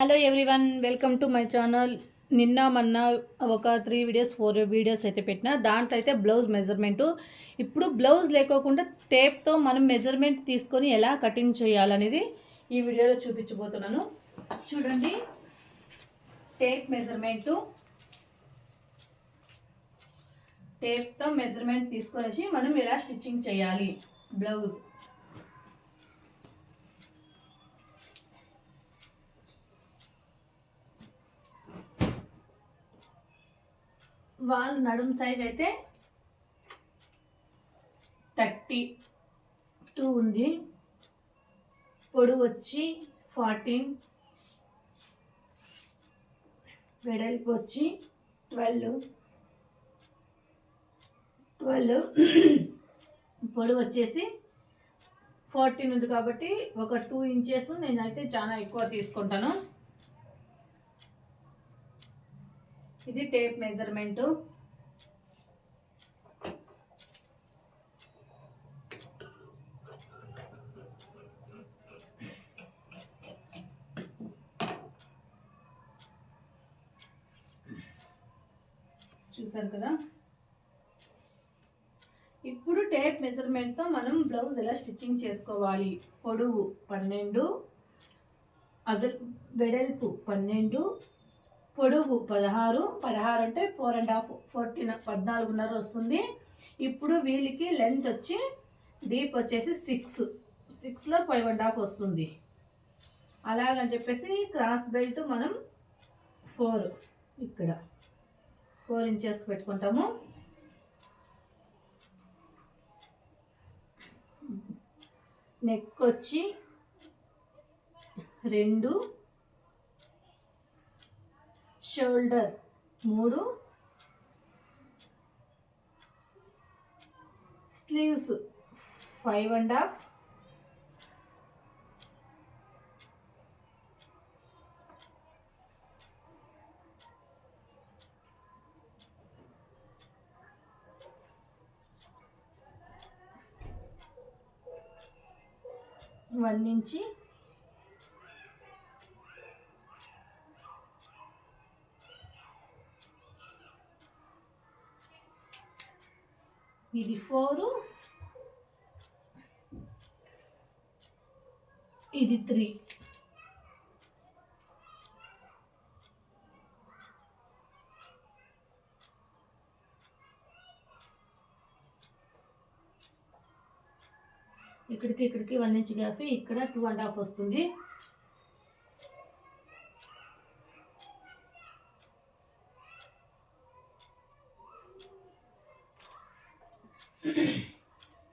Hello everyone welcome to my channel నిన్న మొన్న ఒక త్రీ వీడియోస్ ఫోర్ వీడియోస్ అయితే పెట్టిన. దాంట్లో అయితే బ్లౌజ్ మెజర్మెంట్ ఇప్పుడు బ్లౌజ్ లేకోకుండా టేప్తో మనం మెజర్మెంట్ తీసుకొని ఎలా కటింగ్ చేయాలనేది ఈ వీడియోలో చూపించబోతున్నాను. చూడండి. టేప్ మెజర్మెంటు టేప్తో మెజర్మెంట్ తీసుకొని మనం ఎలా స్టిచ్చింగ్ చేయాలి? బ్లౌజ్ వాళ్ళు నడుము సైజ్ అయితే థర్టీ టూ ఉంది. పొడవు వచ్చి ఫార్టీన్ వెడల్పు వచ్చి ట్వెల్వ్ ట్వెల్వ్ పొడవు వచ్చేసి ఫార్టీన్ ఉంది కాబట్టి ఒక టూ ఇంచెస్ నేనైతే చాలా ఎక్కువ తీసుకుంటాను. ఇది టేప్ మెజర్మెంటు. చూసారు కదా? ఇప్పుడు టేప్ మెజర్మెంట్తో మనం బ్లౌజ్ ఎలా స్టిచ్చింగ్ చేసుకోవాలి? పొడవు పన్నెండు అదర్ వెడల్పు పన్నెండు పొడవు పదహారు పదహారు అంటే ఫోర్ అండ్ హాఫ్ ఫోర్టీన్ పద్నాలుగున్నర వస్తుంది. ఇప్పుడు వీళ్ళకి లెంత్ వచ్చి డీప్ వచ్చేసి సిక్స్ సిక్స్లో ఫైవ్ అండ్ హాఫ్ వస్తుంది. అలాగని చెప్పేసి క్రాస్ బెల్ట్ మనం ఫోర్ ఇక్కడ ఫోర్ ఇంచెస్ పెట్టుకుంటాము. నెక్ వచ్చి రెండు షోల్డర్. మూడు sleeves. Five and half. One inch. ఇది ఫోరు. ఇది త్రీ. ఇక్కడికి ఇక్కడికి వన్ ఇంచ్ గ్యాప్ ఇక్కడ టూ అండ్ హాఫ్ వస్తుంది.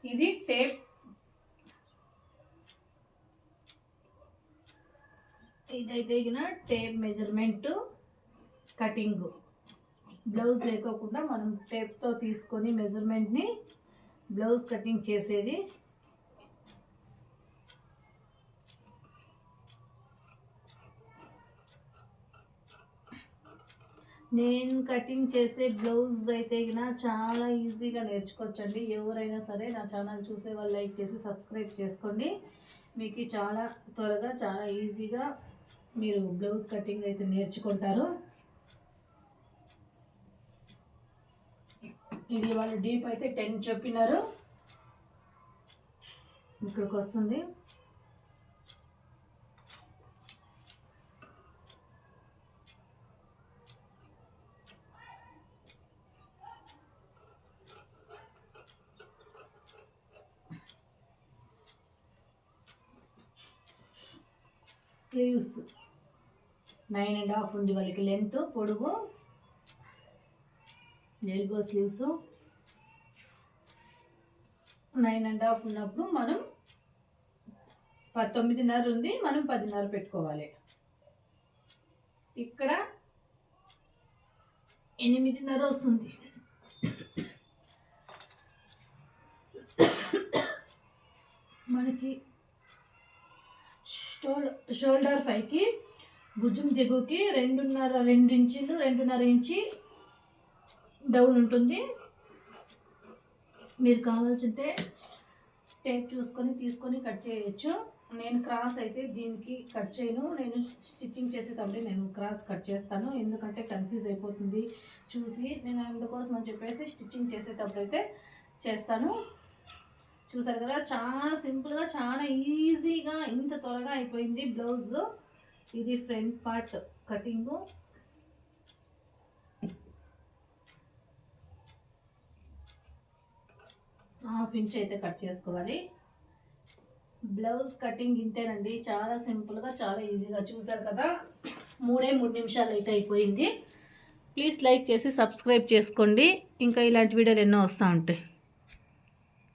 ఇది టేప్ ఇదైతే టేప్ మెజర్మెంట్ కటింగ్. బ్లౌజ్ లేకోకుండా మనం టేప్తో తీసుకొని మెజర్మెంట్ని బ్లౌజ్ కటింగ్ చేసేది నేను కటింగ్ చేసే బ్లౌజ్ అయితే గిన చాలా ఈజీగా నేర్చుకోవచ్చండి. ఎవరైనా సరే నా ఛానల్ చూసే వాళ్ళు లైక్ చేసి సబ్స్క్రైబ్ చేసుకోండి. మీకు చాలా త్వరగా చాలా ఈజీగా మీరు బ్లౌజ్ కటింగ్ అయితే నేర్చుకుంటారు. ఇది వాళ్ళు డీప్ అయితే టెన్ చెప్పినారు. ఇక్కడికి వస్తుంది. స్లీవ్స్. నైన్ అండ్ హాఫ్ ఉంది వాళ్ళకి లెంత్ పొడుగు. Elbow sleeves nine and half ఉన్నప్పుడు మనం పంతొమ్మిదిన్నర ఉంది మనం పదిన్నర పెట్టుకోవాలి. ఇక్కడ ఎనిమిదిన్నర వస్తుంది. షోల్డర్ పైకి భుజం దిగుకి రెండున్నర రెండు ఇంచులు రెండున్నర ఇంచి డౌన్ ఉంటుంది. మీరు కావాల్సింటే టేప్ చూసుకొని తీసుకొని కట్ చేయొచ్చు. నేను క్రాస్ అయితే దీనికి కట్ చేయను. నేను స్టిచ్చింగ్ స్టిచ్చింగ్ చేసేటప్పుడు నేను క్రాస్ కట్ చేస్తాను. ఎందుకంటే కన్ఫ్యూజ్ అయిపోతుంది. చూసి నేను అందుకోసం అని చెప్పేసి స్టిచ్చింగ్ చేసేటప్పుడు అయితే చేస్తాను. చూసారు కదా చాలా సింపుల్గా చాలా ఈజీగా ఇంత త్వరగా అయిపోయింది బ్లౌజ్. ఇది front part cutting. Half inch అయితే కట్ చేసుకోవాలి. బ్లౌజ్ కటింగ్ ఇంతేనండి చాలా సింపుల్గా చాలా ఈజీగా చూసారు కదా. మూడే మూడు నిమిషాలు అయితే అయిపోయింది. ప్లీజ్ లైక్ చేసి సబ్స్క్రైబ్ చేసుకోండి. ఇంకా ఇలాంటి వీడియోలు ఎన్నో వస్తూ ఉంటాయి.